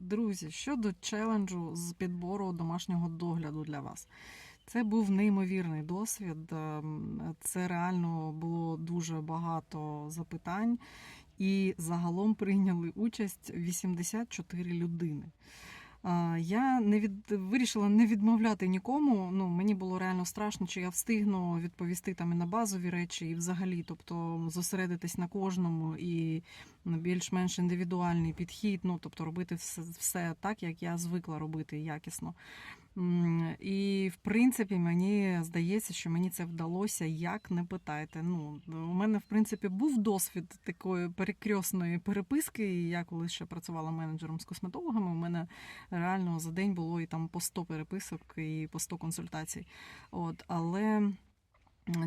Друзі, щодо челенджу з підбору домашнього догляду для вас. Це був неймовірний досвід. ем, Це реально було дуже багато запитань, і загалом прийняли участь 84 людини. Я не від... вирішила не відмовляти нікому. Ну, мені було реально страшно, чи я встигну відповісти там і на базові речі, і взагалі, тобто зосередитись на кожному і більш-менш індивідуальний підхід, ну тобто робити все, все так, як я звикла робити якісно. І в принципі мені здається, що мені це вдалося, як не питайте. Ну, у мене, в принципі, був досвід такої перекрьосної переписки. Я коли ще працювала менеджером з косметологами, у мене реально за день було і там по 100 переписок, і по 100 консультацій. От, але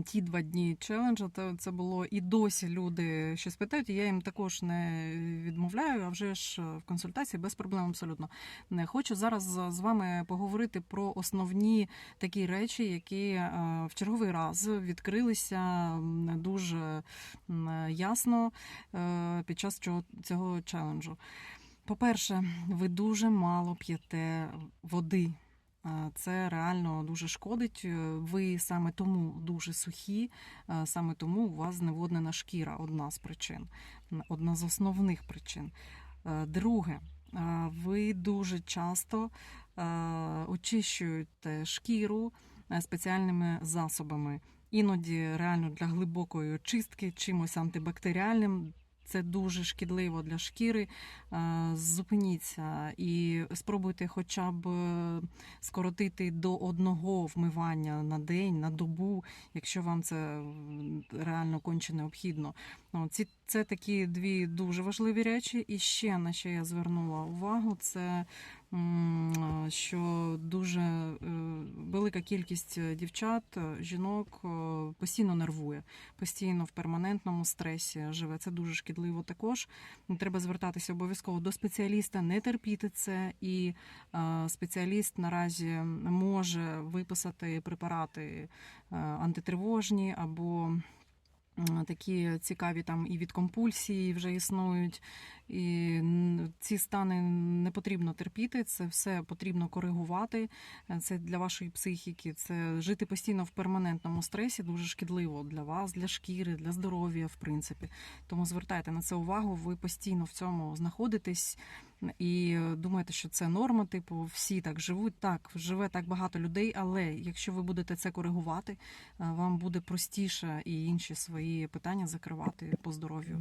ті два дні челенджа, то це було і досі люди щось питають, і я їм також не відмовляю, а вже ж в консультації без проблем абсолютно. Не хочу зараз з вами поговорити про основні такі речі, які е, в черговий раз відкрилися дуже ясно е, під час цього, челенджу. По-перше, ви дуже мало п'єте води. Е, Це реально дуже шкодить. Е, Ви саме тому дуже сухі, е, саме тому у вас зневоднена шкіра одна з причин, одна з основних причин. Друге, ви дуже часто очищуєте шкіру спеціальними засобами. Іноді реально для глибокої очистки чимось антибактеріальним. Це дуже шкідливо для шкіри. Е, Зупиніться і спробуйте хоча б е, скоротити до одного вмивання на день, на добу, якщо вам це реально конче необхідно. Ці це такі дві дуже важливі речі. І ще на що я звернула увагу, це що дуже е, велика кількість дівчат, е, жінок е, постійно нервує, постійно в перманентному стресі живе. Це дуже шкідливо також. Треба звертатися обов'язково до спеціаліста, не терпіти це. І е, спеціаліст наразі може виписати препарати е, антитривожні або такі цікаві там і від компульсії вже існують. І ці стани не потрібно терпіти, це все потрібно коригувати. Е, Це для вашої психіки. Це жити постійно в перманентному стресі дуже шкідливо для вас, для шкіри, для здоров'я, в принципі. Тому звертайте на це увагу. Ви постійно в цьому знаходитесь і думаєте, що це норма. Типу, всі так живуть. Так, живе так багато людей, але якщо ви будете це коригувати, е, вам буде простіше і інші свої питання закривати по здоров'ю.